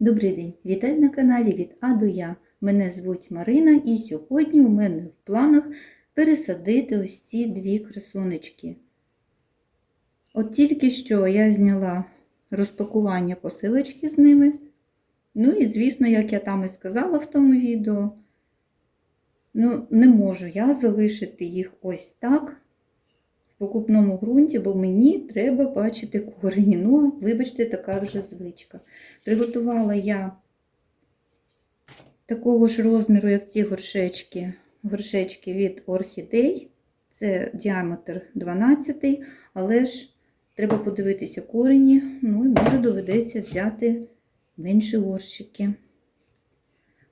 Добрий день! Вітаю на каналі від А до Я. Мене звуть Марина і сьогодні у мене в планах пересадити ось ці дві красунечки. От тільки що я зняла розпакування посилочки з ними. Ну і, звісно, як я там і сказала в тому відео, ну, не можу я залишити їх ось так в покупному ґрунті, бо мені треба бачити корені. Ну, вибачте, така вже звичка. Приготувала я такого ж розміру, як ці горшечки, горшечки від орхідей. Це діаметр 12, але ж треба подивитися корені, ну і може доведеться взяти менші горщики.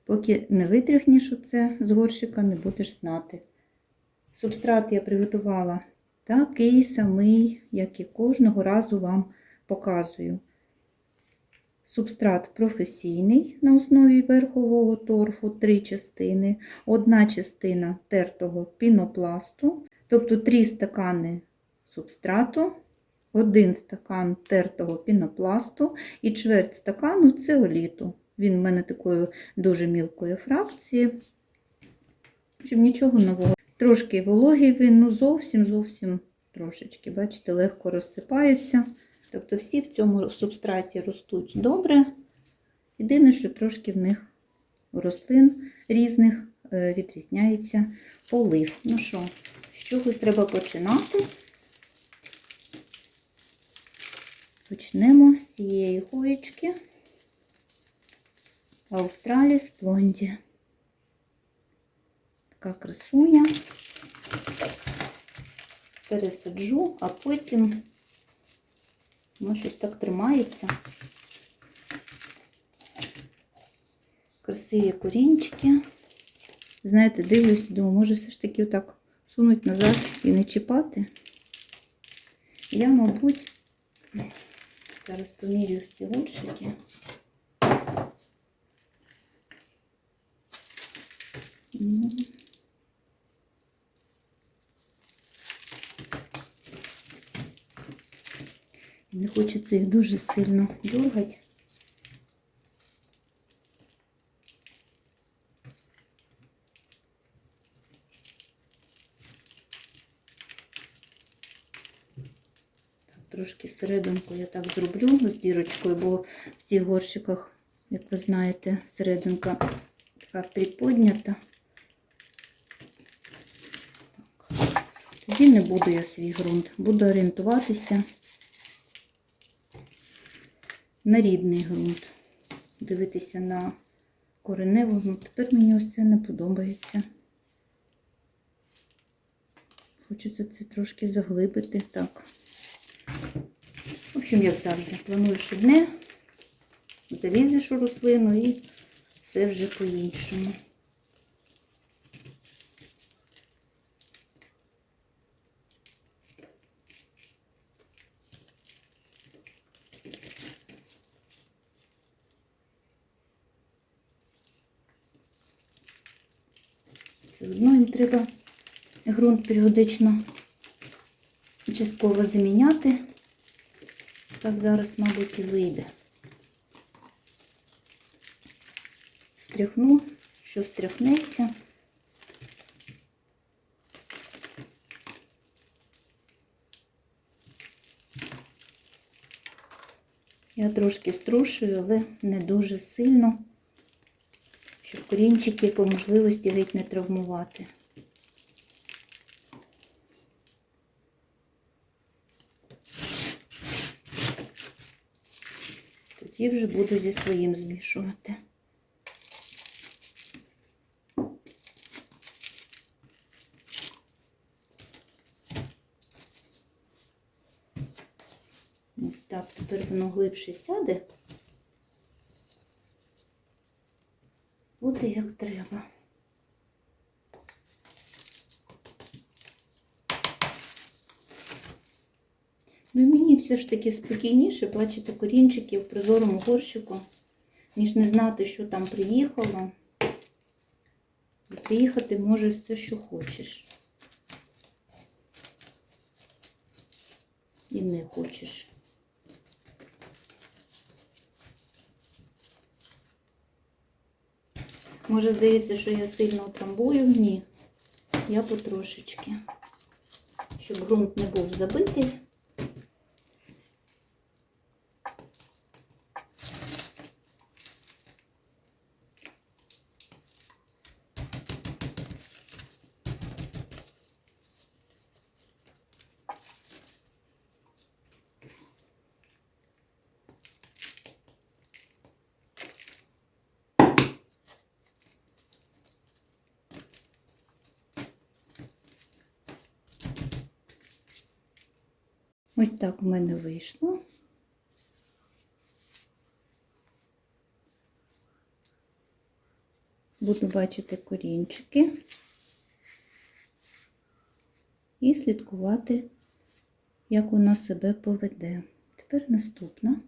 Поки не витряхнеш оце з горщика, не будеш знати. Субстрат я приготувала такий самий, як і кожного разу вам показую. Субстрат професійний на основі верхового торфу, три частини, одна частина тертого пінопласту, тобто три стакани субстрату, один стакан тертого пінопласту і чверть стакану цеоліту. Він в мене такої дуже мілкої фракції. Общем, нічого нового. Трошки вологий він, ну зовсім зовсім трошечки, бачите, легко розсипається. Тобто всі в цьому субстраті ростуть добре. Єдине, що трошки в них рослин різних е, відрізняється полив. Ну що, з чогось треба починати. Почнемо з цієї хоєчки Австраліс Блонді. Така красуня. Пересаджу, а потім воно щось так тримається. Красиві корінчики. Знаєте, дивлюсь, думаю, може все ж таки отак сунуть назад і не чіпати. Я, мабуть, зараз помірюю ці горщики. Ну, Не хочеться їх дуже сильно дергати. Трошки серединку я так зроблю з дірочкою, бо в цих горщиках, як ви знаєте, серединка така приподнята. Тоді не буду я свій ґрунт, буду орієнтуватися на рідний ґрунт. Дивитися на кореневу. Ну, тепер мені ось це не подобається. Хочеться це трошки заглибити. Так. В общем, як завжди, плануєш одне, залізеш у рослину і все вже по-іншому. Все одно їм треба ґрунт періодично частково заміняти. Так зараз, мабуть, і вийде. Стряхну, що стряхнеться. Я трошки струшую, але не дуже сильно щоб корінчики по можливості геть не травмувати. Тоді вже буду зі своїм змішувати. Ось так, тепер воно глибше сяде. Буде як треба. Ну і мені все ж таки спокійніше бачити корінчики в прозорому горщику, ніж не знати, що там приїхало. І приїхати може все, що хочеш. І не хочеш. Може, здається, що я сильно трамбую? Ні. Я потрошечки. Щоб ґрунт не був забитий. Ось так у мене вийшло. Буду бачити корінчики і слідкувати, як вона себе поведе. Тепер наступна.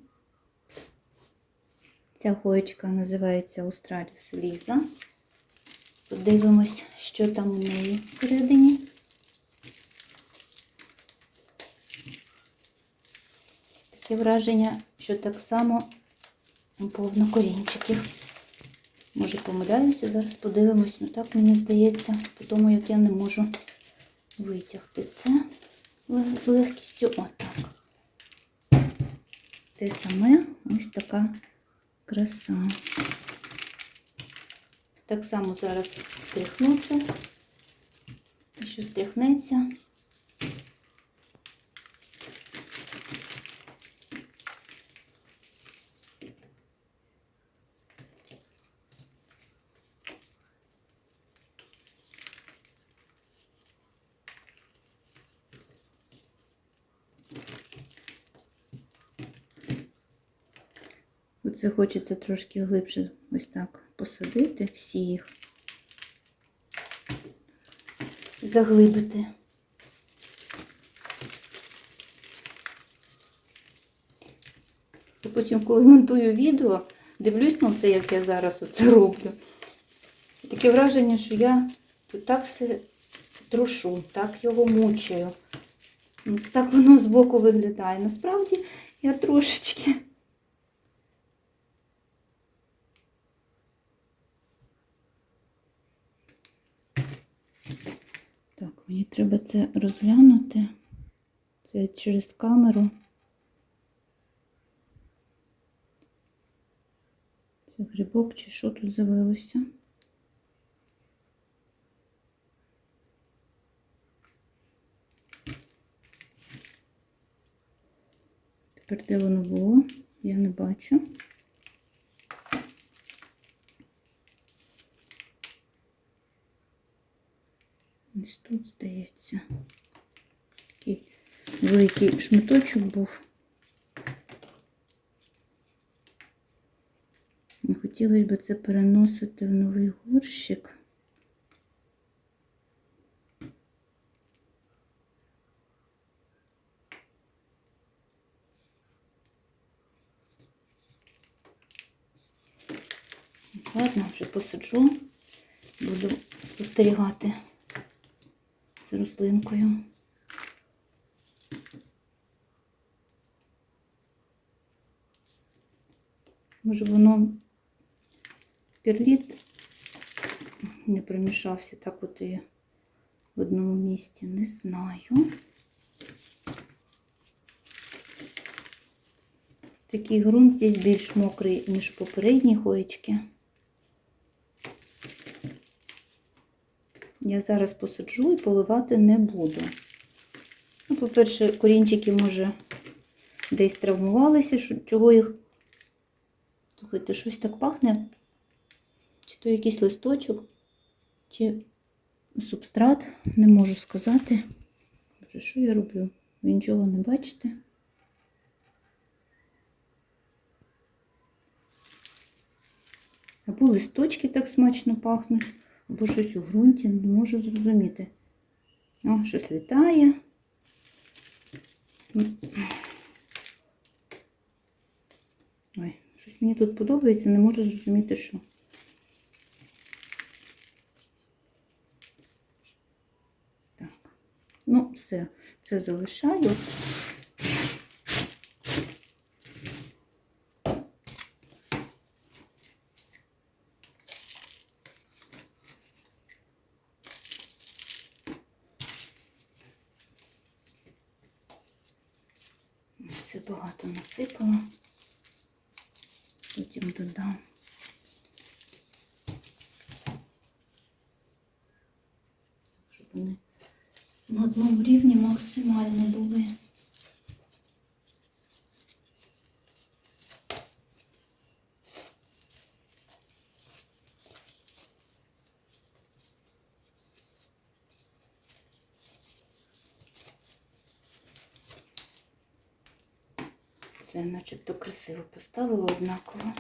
Ця хоєчка називається Australis Ліза. Подивимось, що там у неї всередині. Таке враження, що так само повно корінчиків. Може помиляюся, зараз подивимось, ну так мені здається, по тому як я не можу витягти це з легкістю. Отак. Те саме ось така краса. Так само зараз стряхну це, що стряхнеться. Оце хочеться трошки глибше ось так посадити всі їх, заглибити. І потім, коли монтую відео, дивлюсь на це, як я зараз оце роблю. Таке враження, що я тут так все трушу, так його мучаю. Так воно збоку виглядає. Насправді я трошечки. Так, мені треба це розглянути. Це через камеру. Це грибок чи що тут завелося? Тепер де воно було? Я не бачу. Ось тут, здається, такий великий шматочок був. Не хотілося б це переносити в новий горщик. Ладно, вже посаджу, буду спостерігати рослинкою. Може воно перліт не примішався так от і в одному місці, не знаю. Такий ґрунт здесь більш мокрий, ніж попередні хоєчки. Я зараз посаджу і поливати не буду. Ну, по-перше, корінчики, може, десь травмувалися, що- чого їх. Слухайте, щось так пахне. Чи то якийсь листочок, чи субстрат, не можу сказати. Боже, що я роблю? Ви нічого не бачите? Або листочки так смачно пахнуть, або щось у ґрунті, не можу зрозуміти. О, щось літає. Ой, щось мені тут подобається, не можу зрозуміти, що. Так, ну, все, це залишаю. Це багато насипала. Потім додам. Щоб вони на одному рівні максимально були. Це начебто красиво поставила однаково.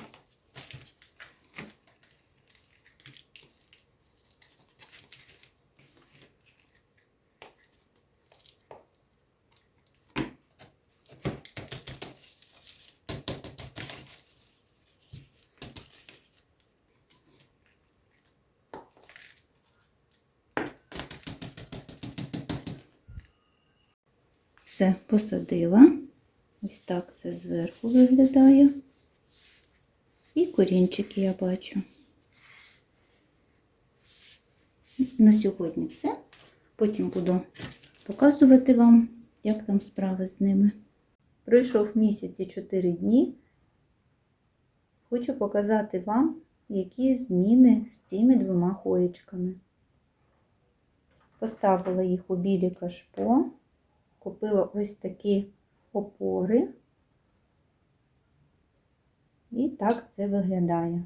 Все, посадила. Ось так це зверху виглядає. І корінчики я бачу. На сьогодні все. Потім буду показувати вам, як там справи з ними. Пройшов місяць і 4 дні. Хочу показати вам, які зміни з цими двома хоєчками. Поставила їх у білі кашпо, купила ось такі опори. І так це виглядає.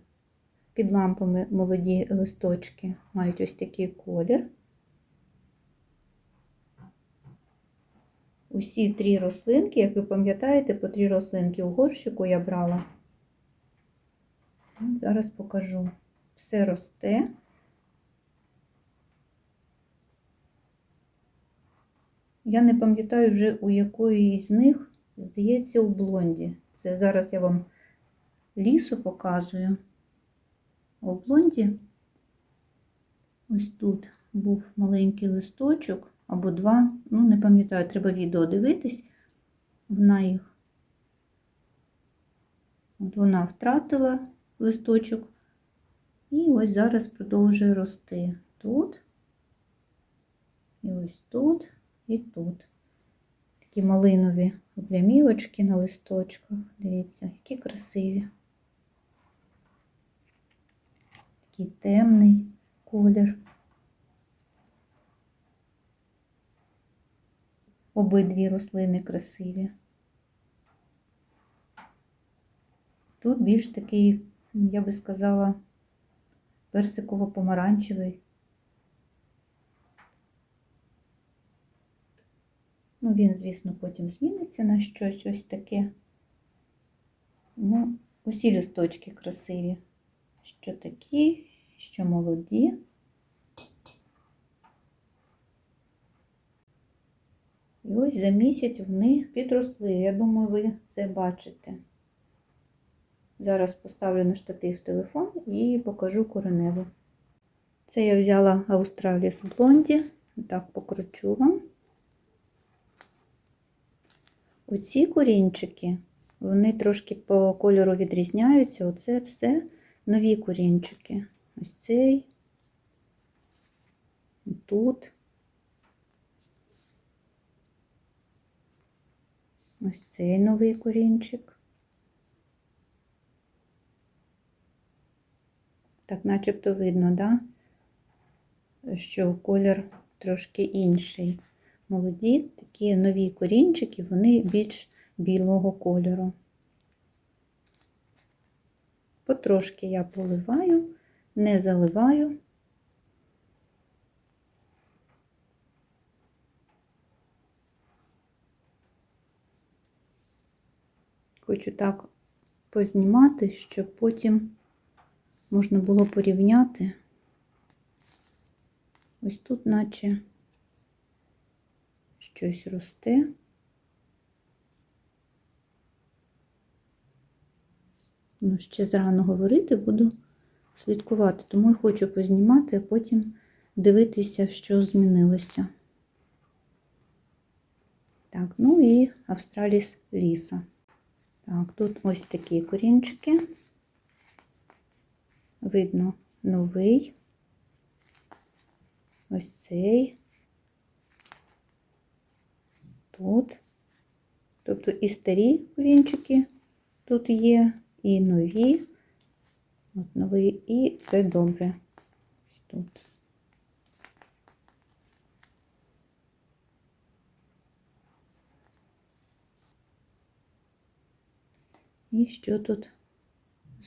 Під лампами молоді листочки мають ось такий колір. Усі три рослинки, як ви пам'ятаєте, по три рослинки у горщику я брала. Зараз покажу. Все росте. Я не пам'ятаю вже у якої з них, здається, у блонді. Це зараз я вам лісу показую. У блонді ось тут був маленький листочок або два. Ну, не пам'ятаю, треба відео дивитись. Вона їх. От вона втратила листочок. І ось зараз продовжує рости тут. І ось тут і тут. Такі малинові облямівочки на листочках. Дивіться, які красиві. Такий темний колір. Обидві рослини красиві. Тут більш такий, я би сказала, персиково-помаранчевий. Ну, він, звісно, потім зміниться на щось ось таке. Ну, усі листочки красиві. Що такі, що молоді. І ось за місяць вони підросли. Я думаю, ви це бачите. Зараз поставлю на штатив телефон і покажу кореневу. Це я взяла Australis Blondie. Так покручу вам. Оці корінчики, вони трошки по кольору відрізняються. Оце все нові корінчики. Ось цей, тут. Ось цей новий корінчик. Так, начебто видно, да? що колір трошки інший. Молоді, такі нові корінчики, вони більш білого кольору. Потрошки я поливаю, не заливаю. Хочу так познімати, щоб потім можна було порівняти. Ось тут, наче щось росте. Ну, ще зарано говорити, буду слідкувати, тому і хочу познімати, а потім дивитися, що змінилося. Так, ну і Австраліс ліса. Так, тут ось такі корінчики. Видно новий. Ось цей. Тут. Тобто і старі корінчики тут є, і нові. От новий, і це добре. Тут. І що тут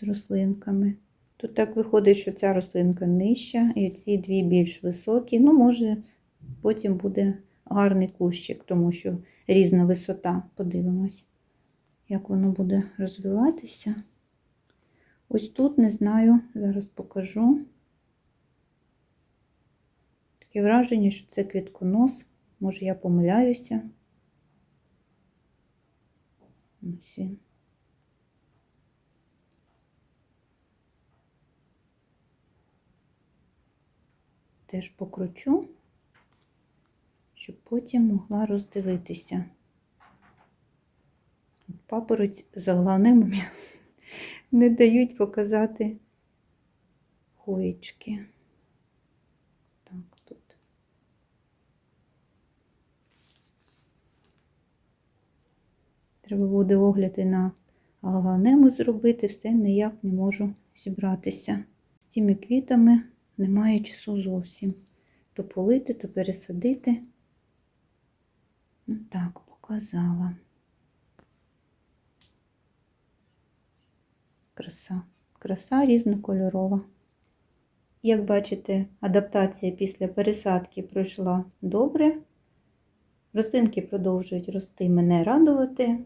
з рослинками? Тут так виходить, що ця рослинка нижча, і ці дві більш високі. Ну, може, потім буде гарний кущик, тому що різна висота. Подивимось, як воно буде розвиватися. Ось тут не знаю, зараз покажу. Таке враження, що це квітконос. Може, я помиляюся. Ось він. Теж покручу, щоб потім могла роздивитися. Папороць за головним не дають показати хоєчки. Так, тут. Треба буде огляди на агланему зробити, все ніяк не можу зібратися. З цими квітами немає часу зовсім. То полити, то пересадити. Ну так, показала. Краса. Краса різнокольорова. Як бачите, адаптація після пересадки пройшла добре. Рослинки продовжують рости, мене радувати.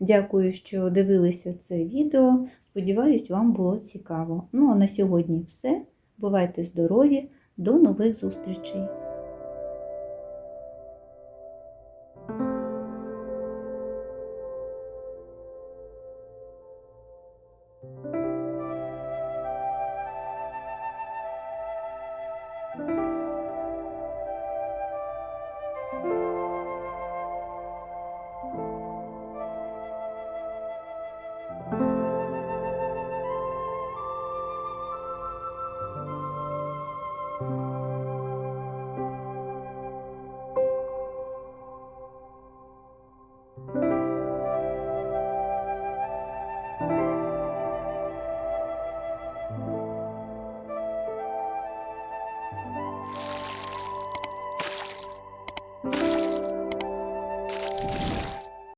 Дякую, що дивилися це відео. Сподіваюсь, вам було цікаво. Ну а на сьогодні все. Бувайте здорові, до нових зустрічей!